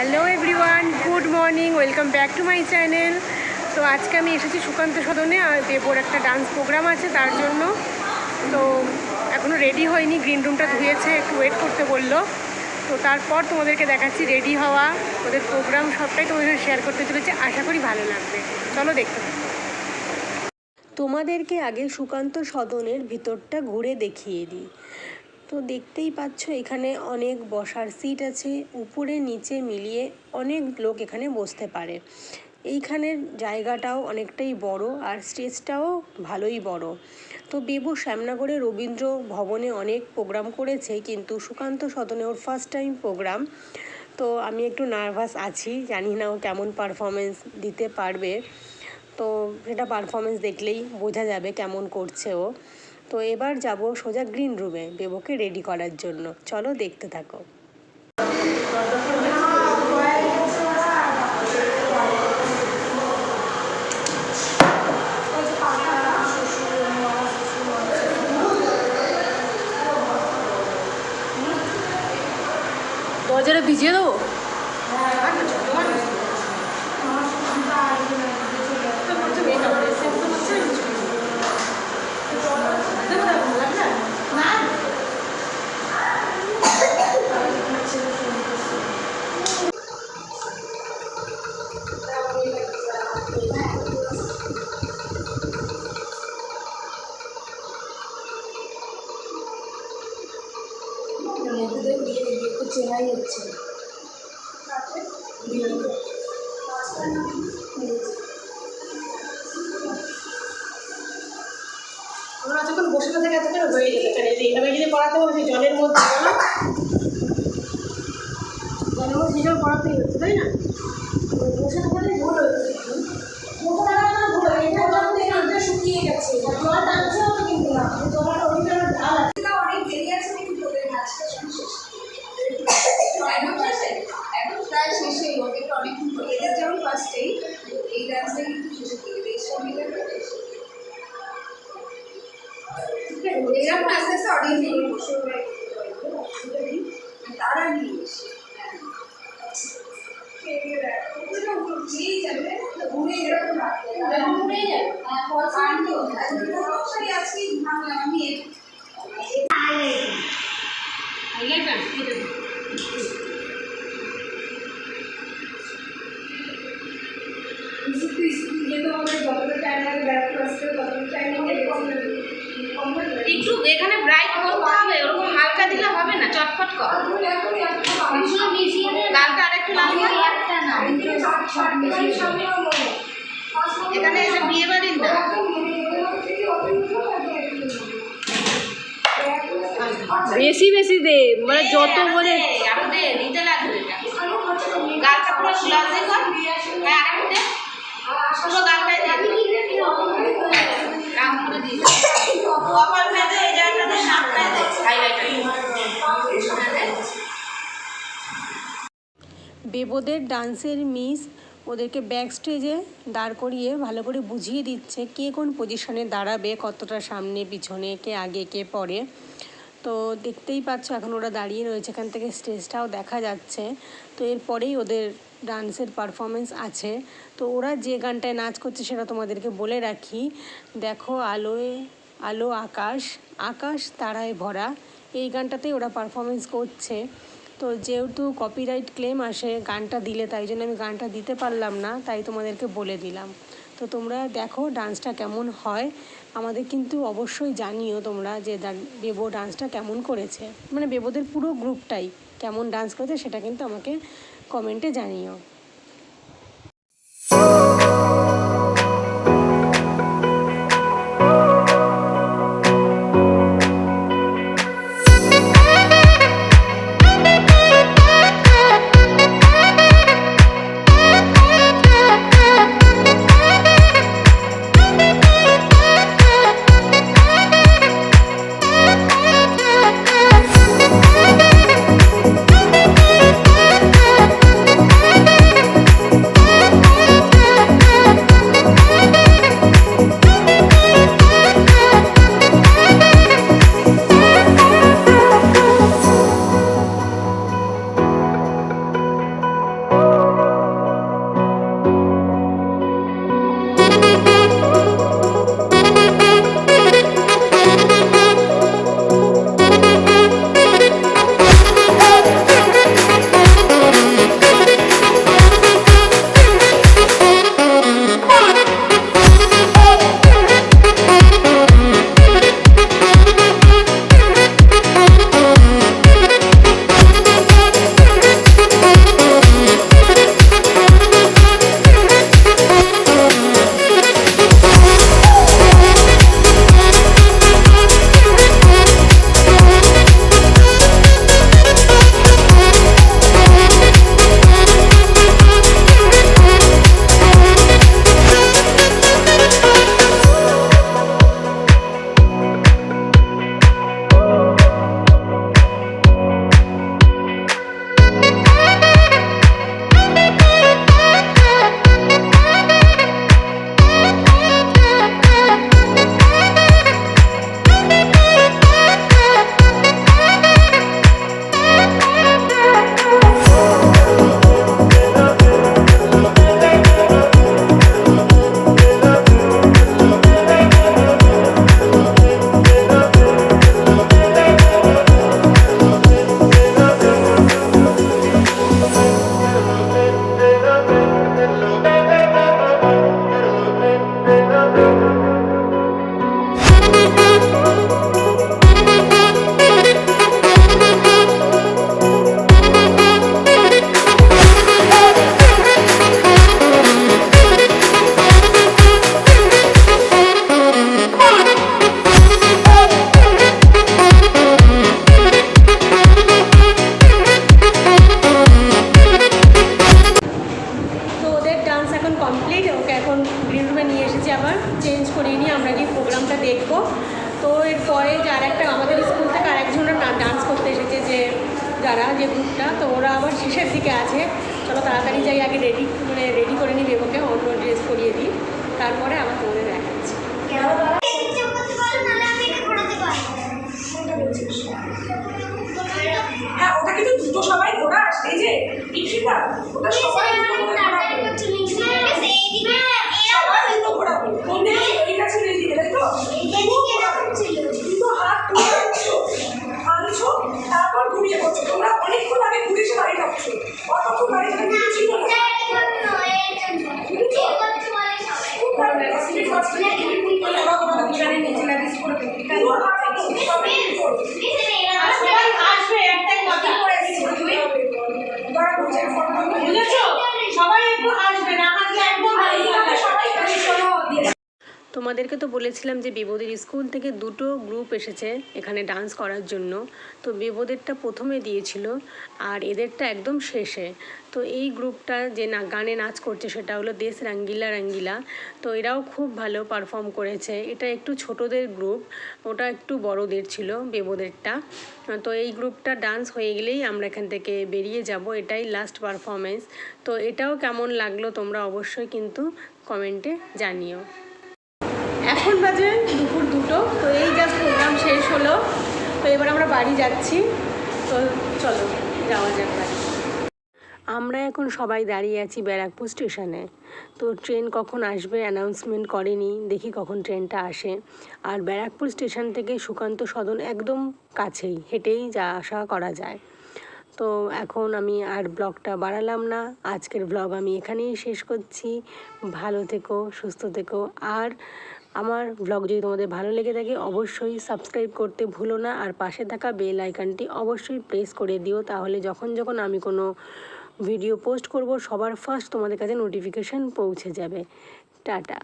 Hello everyone good morning welcome back to my channel তো আজকে আমি এসেছি সুকান্ত সদনে, আর দেবর একটা ডান্স প্রোগ্রাম আছে তার জন্য। তো এখনও রেডি হয়নি গ্রিন রুমটা ধুয়েছে, একটু ওয়েট করতে বলল। তো, তারপর তোমাদেরকে দেখাচ্ছি রেডি হওয়া, ওদের প্রোগ্রাম সবটাই তোমাদের শেয়ার করতে চলেছে, আশা করি ভালো লাগবে। চলো দেখতে তোমাদেরকে আগে সুকান্ত সদনের ভিতরটা ঘুরে দেখিয়ে দিই। তো দেখতেই পাচ্ছ, এখানে অনেক বসার সিট আছে। উপরে, নিচে মিলিয়ে অনেক লোক এখানে বসতে পারে। এইখানের জায়গাটাও অনেকটাই বড় আর স্টেজটাও ভালোই বড়। তো বেবু শ্যামনগরে রবীন্দ্র ভবনে অনেক প্রোগ্রাম করেছে, কিন্তু সুকান্ত সদনে ওর ফার্স্ট টাইম প্রোগ্রাম। তো আমি একটু নার্ভাস আছি, জানি না ও কেমন পারফরমেন্স দিতে পারবে। তো সেটা পারফরমেন্স দেখলেই বোঝা যাবে কেমন করছে ও। তো এবার যাব সোজা গ্রিন রুমে বেবুকে রেডি করার জন্য। চলো দেখতে থাকো। দরজাটা ভিজিয়ে দেবো? মেয়েদের বিয়ে দেখবি একটু চেনাই হচ্ছে বিয়ে আমরা যখন বসে থেকে এতক্ষণ হয়ে যেতে পারে যে এইভাবে যদি পড়াতে হবে জলের মধ্যে না জলের মধ্যে ভিজল পড়াতেই হচ্ছে, তাই না? বসে থাকাটাই టెలిగ్రామ్ క్లాసెస్ ఆడియన్స్ తారాన్ని ఊరే ఊరే লালটা আরেকটু লাল এখানে এসে বিয়ে বাড়ির না বেশি বেশি দে মানে যত বলে আরও দে নিতে লাগবে গালটা পুরো গ্লাসি কর। হ্যাঁ আরেকটু দে। পুরো গালটাই করে বেবোদের ডান্সের মিস ওদেরকে ব্যাক স্টেজে দাঁড় করিয়ে ভালো করে বুঝিয়ে দিচ্ছে কে কোন পজিশনে দাঁড়াবে, কতটা সামনে, পিছনে, কে আগে, কে পরে। তো দেখতেই পাচ্ছ, এখন ওরা দাঁড়িয়ে রয়েছে এখান থেকে স্টেজটাও দেখা যাচ্ছে। তো এরপরেই ওদের ডান্সের পারফরমেন্স আছে। তো ওরা যে গানটায় নাচ করছে সেটা তোমাদেরকে বলে রাখি। দেখো আলোয় আলো, আকাশ আকাশ, তারায় ভরা। এই গানটাতেই ওরা পারফরমেন্স করছে। তো যেহেতু কপিরাইট ক্লেম আসে গানটা দিলে, তাই জন্য আমি গানটা দিতে পারলাম না, তাই তোমাদেরকে বলে দিলাম। তো তোমরা দেখো ডান্সটা কেমন হয়। আমাদের কিন্তু অবশ্যই জানিও তোমরা যে বেবো ডান্সটা কেমন করেছে। মানে বেবোদের পুরো গ্রুপটাই কেমন ডান্স করেছে সেটা কিন্তু আমাকে কমেন্টে জানিও। আরেকটা আমাদের স্কুল থেকে আরেকজনরা ডান্স করতে এসেছে যে যারা যে গ্রুপটা তো ওরা আবার শেষের দিকে আছে। চলো তাড়াতাড়ি যাই আগে রেডি মানে রেডি করে নিই দেবকে অন্য ড্রেস করিয়ে দিই। তারপরে আমার তোমাদের দেখাচ্ছি। হ্যাঁ ওটা কিন্তু দুটো সবাই ঘোরা আসছে যে ওটা সবাই Thank you. তোমাদেরকে তো বলেছিলাম যে বিবোদের স্কুল থেকে দুটো গ্রুপ এসেছে এখানে ডান্স করার জন্য। তো বিবোদেরটা প্রথমে দিয়েছিল আর এদেরটা একদম শেষে। তো এই গ্রুপটা যে না, গানে নাচ করছে সেটা হলো দেশ রঙ্গিলা রঙ্গিলা। তো এরাও খুব ভালো পারফর্ম করেছে। এটা একটু ছোটদের গ্রুপ, ওটা একটু বড়দের ছিল বেবোদেরটা তো এই গ্রুপটা ডান্স হয়ে গেলেই আমরা এখান থেকে বেরিয়ে যাব। এটাই লাস্ট পারফরমেন্স তো এটাও কেমন লাগল তোমরা অবশ্যই কিন্তু কমেন্টে জানিও। এখন বাজে দুপুর দুটো, তো এই জাস্ট প্রোগ্রাম শেষ হলো। তো এবার আমরা বাড়ি যাচ্ছি। তো চলো, যাওয়া যাক আমরা এখন সবাই দাঁড়িয়ে আছি ব্যারাকপুর স্টেশনে। তো ট্রেন কখন আসবে অ্যানাউন্সমেন্ট করেনি, দেখি কখন ট্রেনটা আসে। আর ব্যারাকপুর স্টেশন থেকে সুকান্ত সদন একদম কাছেই, হেঁটেই যা আসা করা যায়। তো এখন আমি আর ব্লগটা বাড়ালাম না। আজকের ব্লগ আমি এখানেই শেষ করছি। ভালো থেকো, সুস্থ থেকো। আর আমার ব্লগ যদি তোমাদের ভালো লেগে থাকে, অবশ্যই সাবস্ক্রাইব করতে ভুলো না। আর পাশে থাকা বেল আইকনটি অবশ্যই প্রেস করে দিও। তাহলে যখন যখন আমি কোনো ভিডিও পোস্ট করব, সবার ফার্স্ট তোমাদের কাছে নোটিফিকেশান পৌঁছে যাবে। টাটা।